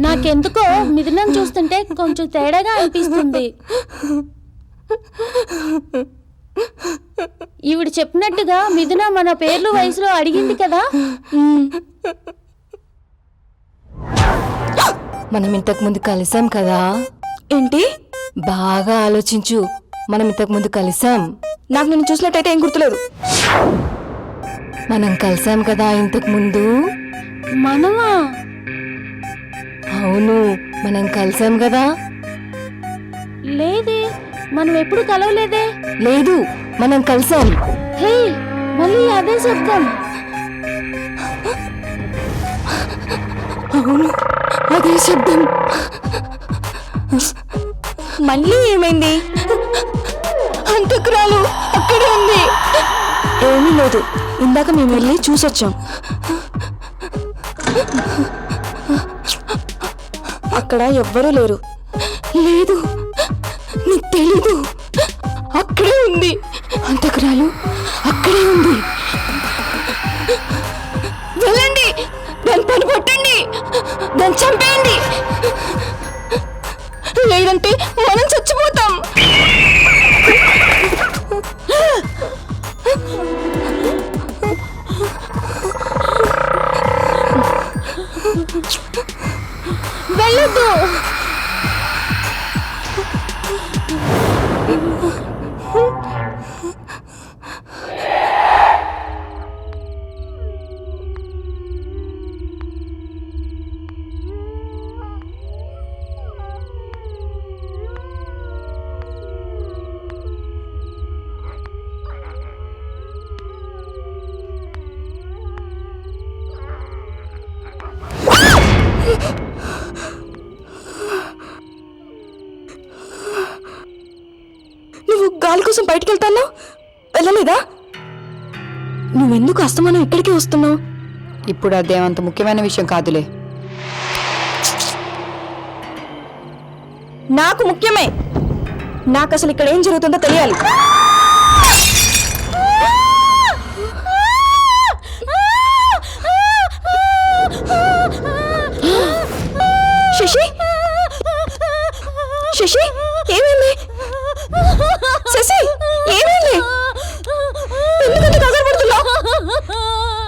నాకెందుకో మిథునం చూస్తుంటే కొంచెం తేడాగా అనిపిస్తుంది. ఈవిడ చెప్పినట్టుగా మిథున మన పేర్లు వయసులో అడిగింది కదా? మనం ఇంతకు ముందు కలిసాం కదా? ఏంటి? బాగా ఆలోచించు. మనం ఇంతకు ముందు కలిసాం. నాకు నేను చూసినట్టయితే ఏం గుర్తులేదు. మనం కలిసాం కదా ఇంతకు ముందు? మనమా? అవును మనం కలిసాం కదా? లేదే మనం ఎప్పుడు కలవలేదే? లేదు మనం కలిసాం. హే మళ్ళీ అదే శబ్దం. అవును అదే శబ్దం. మళ్ళీ ఏమైంది? అంతకురాలు అక్కడే ఉంది. ఏమీ లేదు. ఇందాక మేము వెళ్ళి చూసొచ్చాం. అక్కడ ఎవ్వరూ లేరు. లేదు. నీకు తెలీదు. అక్కడే ఉంది. అంతకురాలు అక్కడే ఉంది. వెళ్ళండి. దాని పని పట్టండి. దాన్ని చంపేయండి. లేదంటే వెళ్ళొద్దు నువ్వు గాలి కోసం బయటికి వెళ్తాను వెళ్ళలేదా? నువ్వెందుకు అస్తమానం ఇక్కడికి వస్తున్నావు? ఇప్పుడు అదేమంత ముఖ్యమైన విషయం కాదులే. నాకు ముఖ్యమే. నాకు అసలు ఇక్కడ ఏం జరుగుతుందో తెలియాలి. 水神水神